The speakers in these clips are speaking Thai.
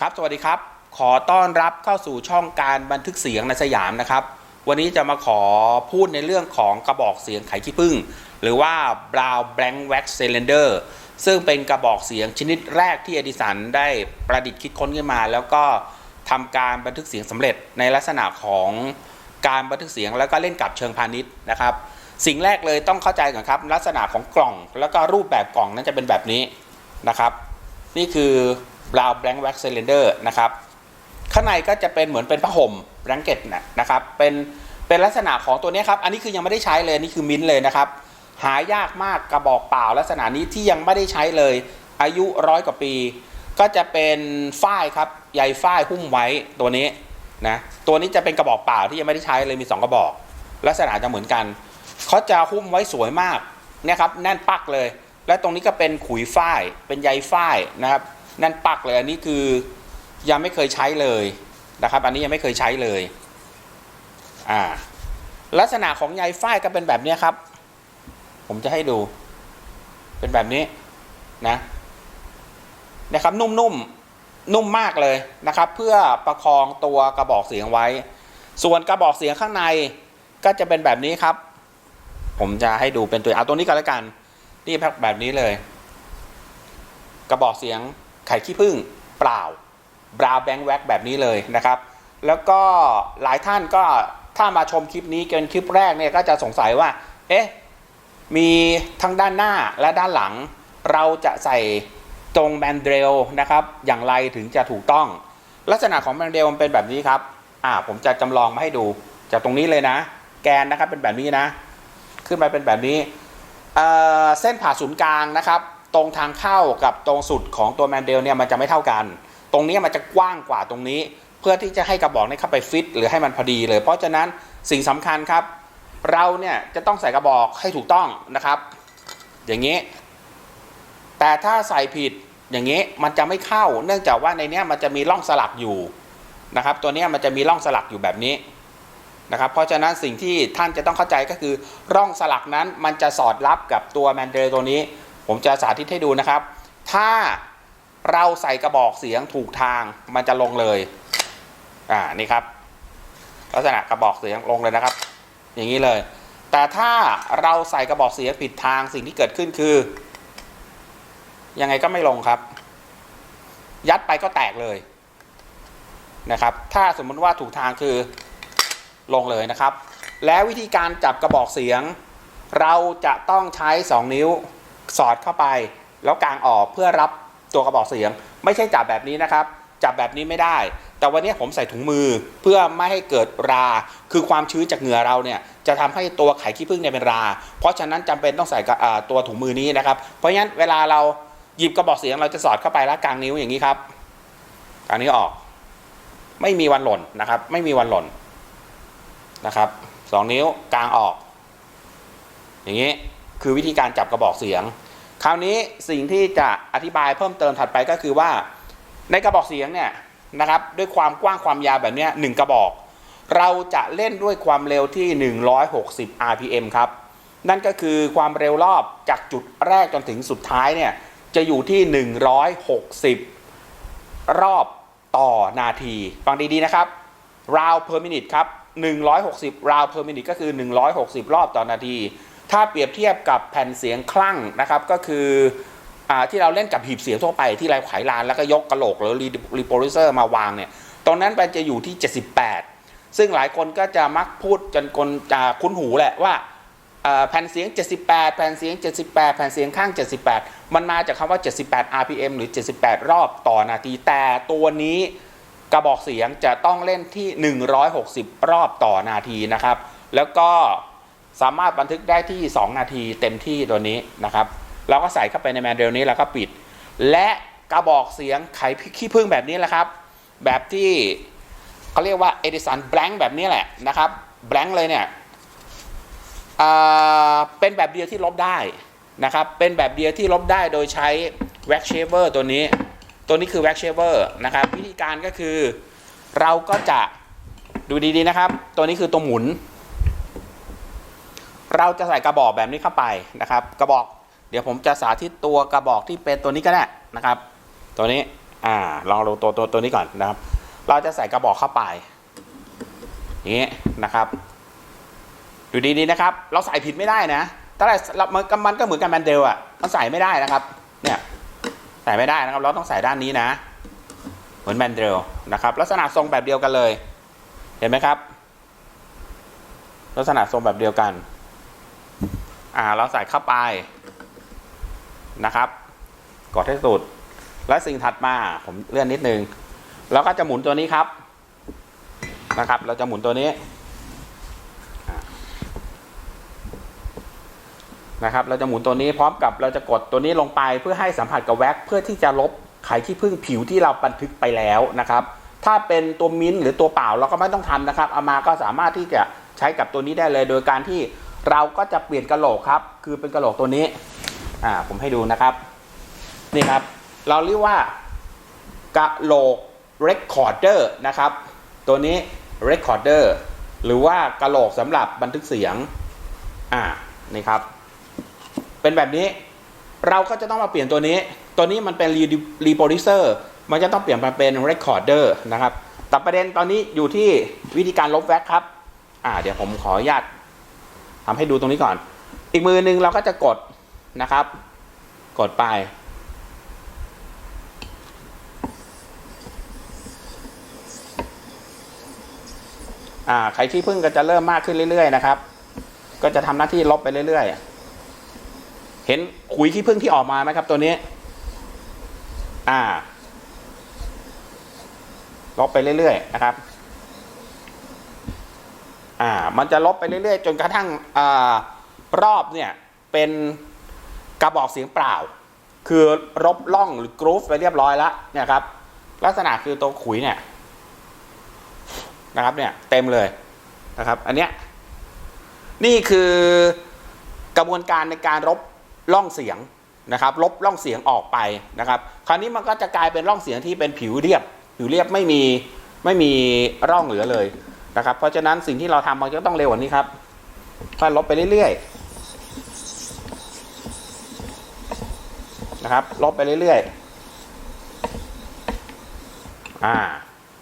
ครับสวัสดีครับ ขอต้อนรับเข้าสู่ช่องการบันทึกเสียงในสยามนะครับ วันนี้จะมาขอพูดในเรื่องของกระบอกเสียงไขขี้ผึ้งหรือว่า Brown Blank Wax Cylinder ซึ่งเป็นกระบอกเสียงชนิดแรกที่เอดิสันได้ประดิษฐ์คิดค้นขึ้นมา แล้วก็ทำการบันทึกเสียงสำเร็จในลักษณะของการบันทึกเสียงแล้วก็เล่นกับเชิงพาณิชย์นะครับ สิ่งแรกเลยต้องเข้าใจก่อนครับ ลักษณะของกล่องแล้วก็รูปแบบกล่องนั้นจะเป็นแบบนี้นะครับ นี่คือ Brown Blank Wax Cylinder นะครับข้างในก็จะเป็นเหมือนเป็นผ้าห่มแบงเก็ตนะนะครับเป็นเป็นลักษณะของตัวนี้ครับ อันนี้คือยังไม่ได้ใช้เลยนี่คือมิ้นท์เลยนะครับ หายากมากกระบอกเปล่า ลักษณะนี้ที่ยังไม่ได้ใช้เลย อายุร้อยกว่าปี ก็จะเป็นฝ้ายครับใยฝ้ายหุ้มไว้ตัวนี้นะตัวนี้จะเป็นกระบอกเปล่าที่ยังไม่ได้ใช้เลยมีสองกระบอก ลักษณะจะเหมือนกันเขาจะหุ้มไว้สวยมากเนี่ยครับแน่นปักเลย และตรงนี้ก็เป็นขุยฝ้ายเป็นใยฝ้ายนะครับ นั่นปักเลยอันนี้คือยังไม่เคยใช้เลยนะครับ อันนี้ยังไม่เคยใช้เลยอ่าลักษณะของใยฝ้ายก็เป็นแบบนี้ครับ ผมจะให้ดู เป็นแบบนี้นะนะครับ นุ่มๆนนุ่มมากเลยนะครับ เพื่อประคองตัวกระบอกเสียงไว้ ส่วนกระบอกเสียงข้างในก็จะเป็นแบบนี้ครับ ผมจะให้ดูเป็นตัวเอาตัวนี้ก็แล้วกัน นี่แบบนี้เลย กระบอกเสียง ไข่ขี้ผึ้งเปล่าบราแบงค์แว็กแบบนี้เลยนะครับ แล้วก็หลายท่านก็ถ้ามาชมคลิปนี้เป็นคลิปแรกเนี่ยก็จะสงสัยว่า เอ๊ะ มีทั้งด้านหน้าและด้านหลัง เราจะใส่ตรงแมนเดลนะครับ อย่างไรถึงจะถูกต้อง ลักษณะของแมนเดลมันเป็นแบบนี้ครับ อ่า ผมจะจำลองมาให้ดูจากตรงนี้เลยนะ แกนนะครับเป็นแบบนี้นะ ขึ้นมาเป็นแบบนี้เส้นผ่าศูนย์กลางนะครับ ตรงทางเข้ากับตรงสุดของตัวแมนเดลเนี่ยมันจะไม่เท่ากัน ตรงนี้มันจะกว้างกว่าตรงนี้ เพื่อที่จะให้กระบอกนี้เข้าไปฟิต หรือให้มันพอดีเลย เพราะฉะนั้นสิ่งสำคัญครับ เราเนี่ยจะต้องใส่กระบอกให้ถูกต้องนะครับ อย่างนี้ แต่ถ้าใส่ผิดอย่างนี้มันจะไม่เข้า เนื่องจากว่าในเนี้ยมันจะมีร่องสลักอยู่นะครับ ตัวเนี้ยมันจะมีร่องสลักอยู่แบบนี้นะครับ เพราะฉะนั้นสิ่งที่ท่านจะต้องเข้าใจก็คือร่องสลักนั้นมันจะสอดรับกับตัวแมนเดลตัวนี้ ผมจะสาธิตให้ดูนะครับ ถ้าเราใส่กระบอกเสียงถูกทางมันจะลงเลย อ่านี่ครับ ลักษณะกระบอกเสียงลงเลยนะครับ อย่างนี้เลย แต่ถ้าเราใส่กระบอกเสียงผิดทางสิ่งที่เกิดขึ้นคือ ยังไงก็ไม่ลงครับ ยัดไปก็แตกเลยนะครับ ถ้าสมมติว่าถูกทางคือลงเลยนะครับ แล้ววิธีการจับกระบอกเสียง เราจะต้องใช้ 2 นิ้ว สอดเข้าไป แล้วกางออกเพื่อรับตัวกระบอกเสียง ไม่ใช่จับแบบนี้นะครับ จับแบบนี้ไม่ได้ แต่วันนี้ผมใส่ถุงมือเพื่อไม่ให้เกิดรา คือความชื้นจากเหงื่อเราเนี่ยจะทำให้ตัวไข่ขี้ผึ้งเนี่ยเป็นรา เพราะฉะนั้นจำเป็นต้องใส่ตัวถุงมือนี้นะครับ เพราะฉะนั้นเวลาเราหยิบกระบอกเสียงเราจะสอดเข้าไปแล้วกางนิ้วอย่างนี้ครับกางนิ้วออก ไม่มีวันหล่นนะครับ ไม่มีวันหล่นนะครับสองนิ้วกางออก อย่างนี้คือวิธีการจับกระบอกเสียง คราวนี้สิ่งที่จะอธิบายเพิ่มเติมถัดไปก็คือว่า ในกระบอกเสียงเนี่ยนะครับด้วยความกว้างความยาวแบบนี้หนึ่งกระบอก เราจะเล่นด้วยความเร็วที่ 160 rpm ครับ นั่นก็คือความเร็วรอบจากจุดแรกจนถึงสุดท้ายเนี่ยจะอยู่ที่ 160 รอบต่อนาที ฟังดีๆนะครับ round per minute ครับ 160 round per minute ก็คือ 160 รอบต่อนาที ถ้าเปรียบเทียบกับแผ่นเสียงคลั่งนะครับก็คืออที่เราเล่นกับหีบเสียงทั่วไปที่เราไขลานแล้วก็ยกกระโหลกหรือรีโพลิเซอร์มาวางเนี่ยตรงนั้นมันจะอยู่ที่ 78 ซึ่งหลายคนก็จะมักพูดจนคนจะคุ้นหูแหละว่าแผ่นเสียง 78 แผ่นเสียง 78 แผ่นเสียงข้าง 78 มันมาจากคำว่า 78 rpm หรือ 78 รอบต่อนาที แต่ตัวนี้กระบอกเสียงจะต้องเล่นที่ 160 รอบต่อนาทีนะครับ แล้วก็ สามารถบันทึกได้ที่ 2 นาทีเต็มที่ตัวนี้นะครับเราก็ใส่เข้าไปในแมนเดลนี้แล้วก็ปิด และกระบอกเสียงไขขี้ผึ้งแบบนี้แหละครับ แบบที่เขาเรียกว่า Edison blank แบบนี้แหละนะครับ blank เลยเนี่ยเป็นแบบเดียวที่ลบได้นะครับ เป็นแบบเดียวที่ลบได้โดยใช้ wax shaver ตัวนี้ ตัวนี้คือ wax shaver นะครับ วิธีการก็คือเราก็จะดูดีๆนะครับ ตัวนี้คือตัวหมุน เราจะใส่กระบอกแบบนี้เข้าไปนะครับ กระบอก เดี๋ยวผมจะสาธิตตัวกระบอกที่เป็นตัวนี้ก็ได้นะครับ ตัวนี้อ่าลองดูตัวตัวตัวนี้ก่อนนะครับ เราจะใส่กระบอกเข้าไปอย่างนี้นะครับ ดูดีๆนะครับ เราใส่ผิดไม่ได้นะถ้าเรามันก็มันก็เหมือนกันแมนเดลอะมันใส่ไม่ได้นะครับ เนี่ยใส่ไม่ได้นะครับ เราต้องใส่ด้านนี้นะ เหมือนแมนเดลนะครับ ลักษณะทรงแบบเดียวกันเลย เห็นไหมครับ ลักษณะทรงแบบเดียวกัน อ่าเราใส่เข้าไปนะครับ กดให้สุด และสิ่งถัดมาผมเลื่อนนิดนึงแล้วก็จะหมุนตัวนี้ครับนะครับ เราจะหมุนตัวนี้นะครับ เราจะหมุนตัวนี้พร้อมกับเราจะกดตัวนี้ลงไปเพื่อให้สัมผัสกับแว็กเพื่อที่จะลบไขขี้ผึ้งผิวที่เราบันทึกไปแล้วนะครับ ถ้าเป็นตัวมิ้นท์หรือตัวเปล่าเราก็ไม่ต้องทำนะครับ เอามาก็สามารถที่จะใช้กับตัวนี้ได้เลย โดยการที่ เราก็จะเปลี่ยนกระโหลกครับ คือเป็นกระโหลกตัวนี้ อ่า ผมให้ดูนะครับ นี่ครับ เราเรียกว่ากระโหลก recorder นะครับ ตัวนี้ recorder หรือว่ากระโหลกสำหรับบันทึกเสียง อ่า นี่ครับ เป็นแบบนี้ เราก็จะต้องมาเปลี่ยนตัวนี้ ตัวนี้มันเป็น reproducer มันจะต้องเปลี่ยนมาเป็น recorder นะครับ แต่ประเด็นตอนนี้อยู่ที่วิธีการลบแว็กครับ อ่า เดี๋ยวผมขออนุญาต ทำให้ดูตรงนี้ก่อน อีกมือหนึ่งเราก็จะกดนะครับ กดไปอ่าไข่ขี้ผึ้งก็จะเริ่มมากขึ้นเรื่อยๆนะครับ ก็จะทำหน้าที่ลบไปเรื่อยๆ เห็นขุยขี้ผึ้งที่ออกมาไหมครับ ตัวนี้ อ่า ลบไปเรื่อยๆนะครับ อ่า มันจะลบไปเรื่อยๆ จนกระทั่งอ่ารอบเนี่ยเป็นกระบอกเสียงเปล่า คือลบล่องหรือกรูฟไปเรียบร้อยแล้วเนี่ยครับ ลักษณะคือตัวขุยเนี่ยนะครับเนี่ยเต็มเลยนะครับ อันเนี้ยนี่คือกระบวนการในการลบล่องเสียงนะครับ ลบล่องเสียงออกไปนะครับ คราวนี้มันก็จะกลายเป็นร่องเสียงที่เป็นผิวเรียบ ผิวเรียบไม่มีไม่มีร่องเหลือเลย นะครับเพราะฉะนั้นสิ่งที่เราทำมันก็ต้องเร็วกว่านี้ครับค่อยลบไปเรื่อยๆนะครับลบไปเรื่อยๆอ่า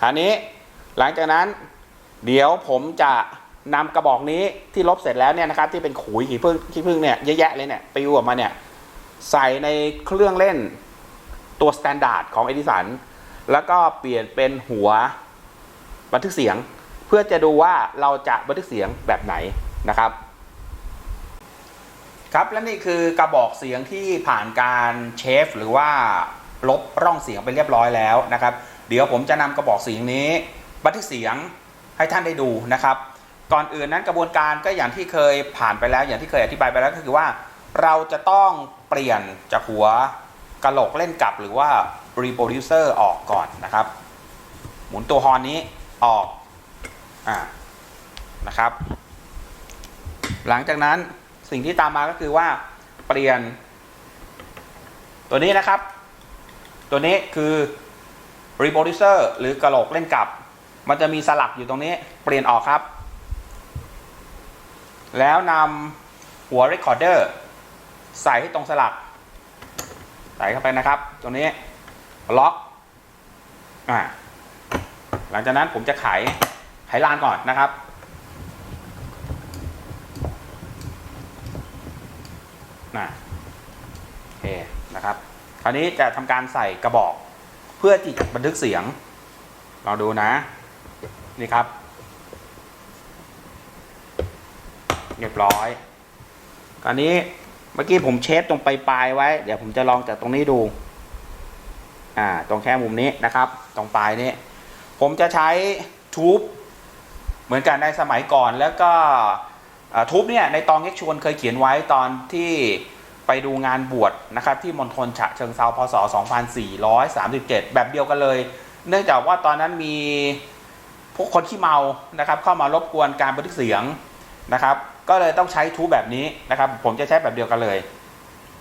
คราวนี้หลังจากนั้น เดี๋ยวผมจะนำกระบอกนี้ที่ลบเสร็จแล้วเนี่ยนะครับ ที่เป็นขุยขี้ผึ้งขี้ผึ้งเนี่ยเยอะแยะเลยเนี่ยปิวออกมาเนี่ยใส่ในเครื่องเล่นตัวสแตนดาร์ดของเอดิสันแล้วก็เปลี่ยนเป็นหัวบันทึกเสียง พื่อจะดูว่าเราจะบันทึกเสียงแบบไหนนะครับ ครับและนี่คือกระบอกเสียงที่ผ่านการเชฟหรือว่าลบร่องเสียงไปเรียบร้อยแล้วนะครับ เดี๋ยวผมจะนำกระบอกเสียงนี้ บันทึกเสียงให้ท่านได้ดูนะครับ ก่อนอื่นนั้นกระบวนการก็อย่างที่เคยผ่านไปแล้ว อย่างที่เคยอธิบายไปแล้วก็คือว่า เราจะต้องเปลี่ยนจากหัวกระโหลกเล่นกลับหรือว่า reproducer ออกก่อนนะครับ หมุนตัวฮอนนี้ออก อ่านะครับ หลังจากนั้นสิ่งที่ตามมาก็คือว่าเปลี่ยน ตัวนี้นะครับ ตัวนี้คือ reproducer หรือกระโหลกเล่นกลับ มันจะมีสลักอยู่ตรงนี้ เปลี่ยนออกครับ แล้วนำหัว recorder ใส่ให้ตรงสลัก ใส่เข้าไปนะครับ ตรงนี้ล็อกอ่าหลังจากนั้นผมจะไข ไขลานก่อนนะครับ นะโอเคนะครับ คราวนี้จะทำการใส่กระบอกเพื่อจะบันทึกเสียงลองดูนะ นี่ครับ เรียบร้อยคราวนี้เมื่อกี้ผมเชฟตรงปลายๆไว้ เดี๋ยวผมจะลองจากตรงนี้ดู อ่า ตรงแค่มุมนี้นะครับ ตรงปลายนี้ ผมจะใช้ทูบ เหมือนกันในสมัยก่อนแล้วก็ทูบเนี่ยในตองเอ็กชวนเคยเขียนไว้ตอนที่ไปดูงานบวชนะครับที่มณฑลฉะเชิงเซาพศ 2437 แบบเดียวกันเลย เนื่องจากว่าตอนนั้นมีพวกคนขี้เมานะครับเข้ามารบกวนการบันทึกเสียงนะครับ ก็เลยต้องใช้ทูบแบบนี้นะครับ ผมจะใช้แบบเดียวกันเลย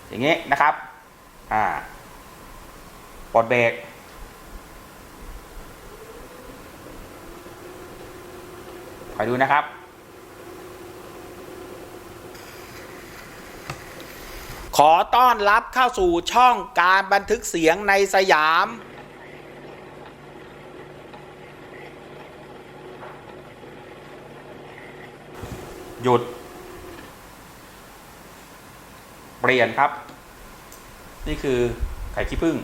อย่างนี้นะครับอ่าปลดเบรก ไปดูนะครับ ขอต้อนรับเข้าสู่ช่องการบันทึกเสียงในสยาม หยุด เปลี่ยนครับ นี่คือไข่ขี้ผึ้ง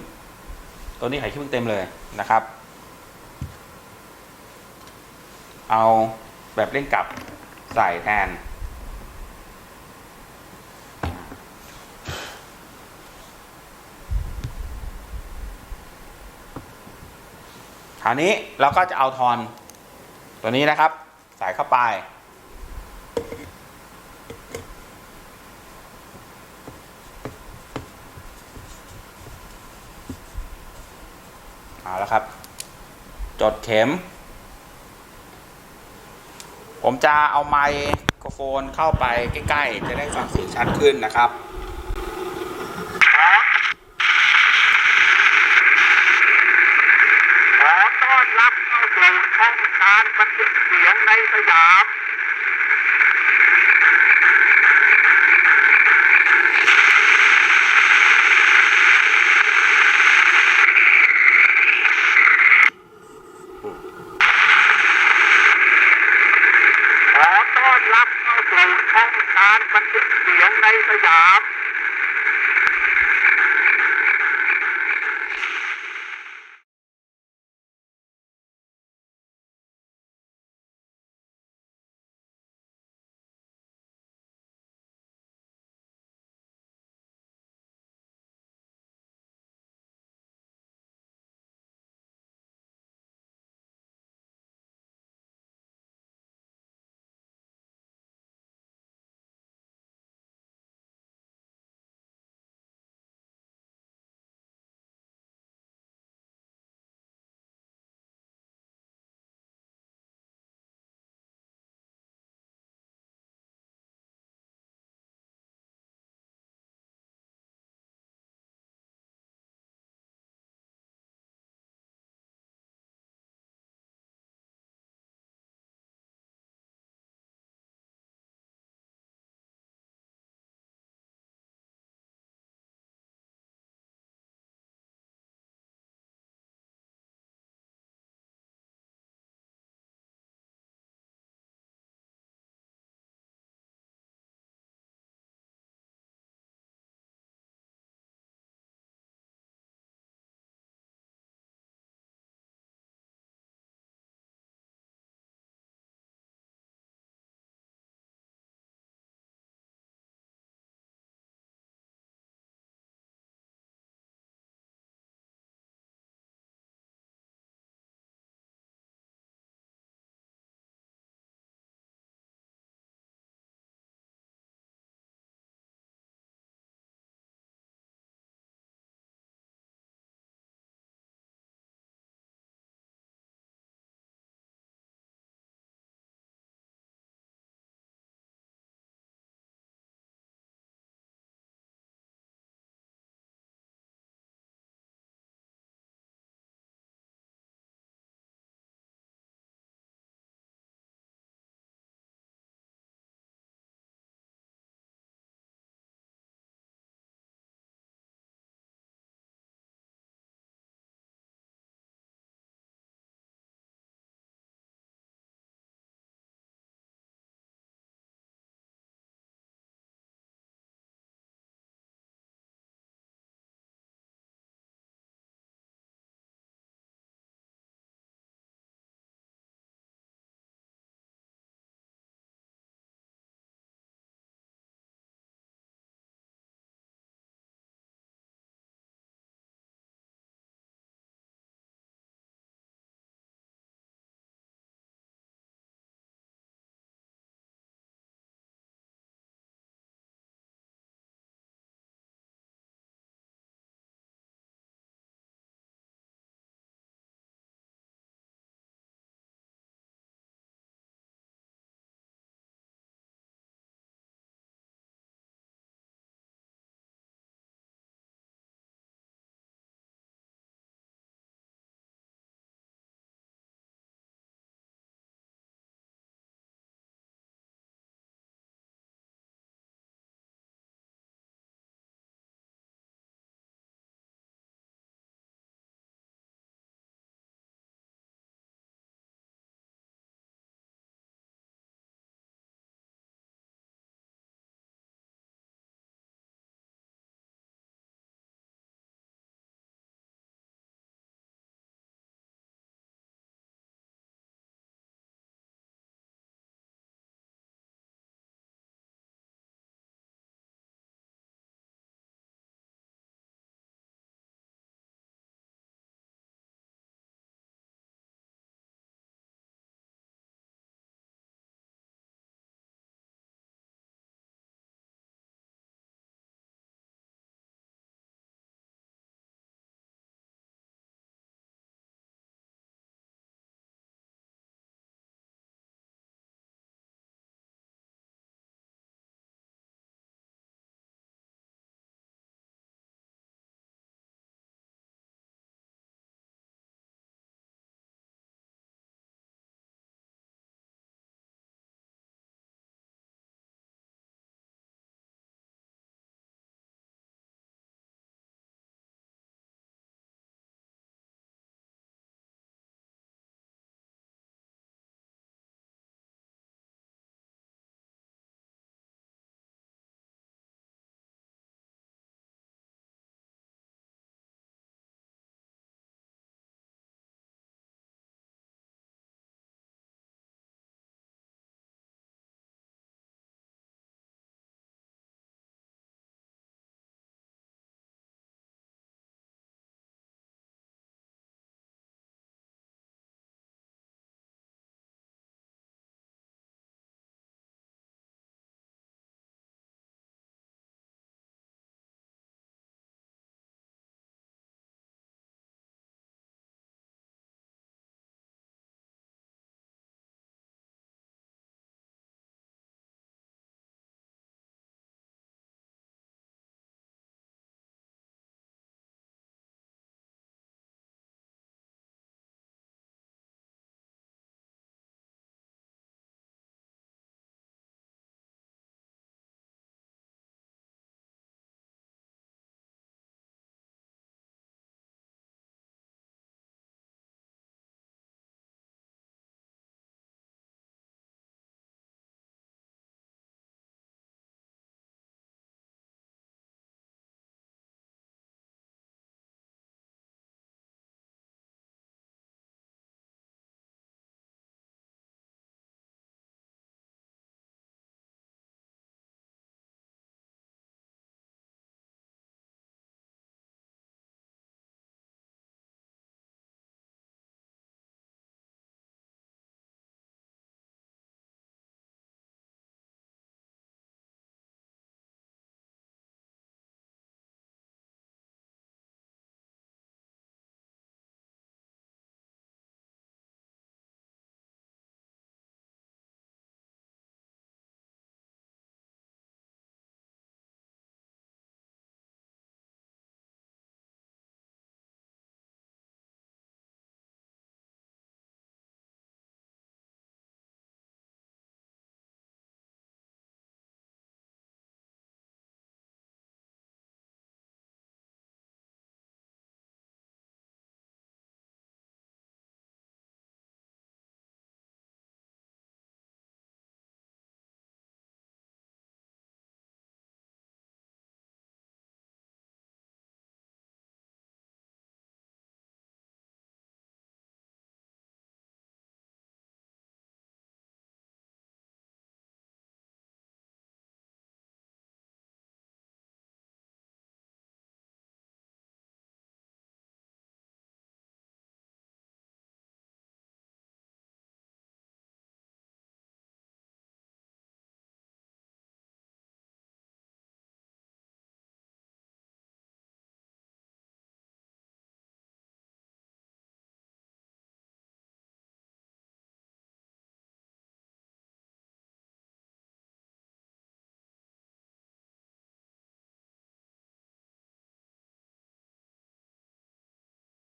ตัวนี้ไข่ขี้ผึ้งเต็มเลยนะครับ เอา แบบเล่นกลับใส่แทน คราวนี้เราก็จะเอาทอนตัวนี้นะครับ ใส่เข้าไป เอาแล้วครับ จดเข็ม ผมจะเอาไมโครโฟนเข้าไปใกล้ๆ จะได้ฟังเสียงชัดขึ้นนะครับขอต้อนรับเข้าสู่ช่องการบันทึกเสียงในสยาม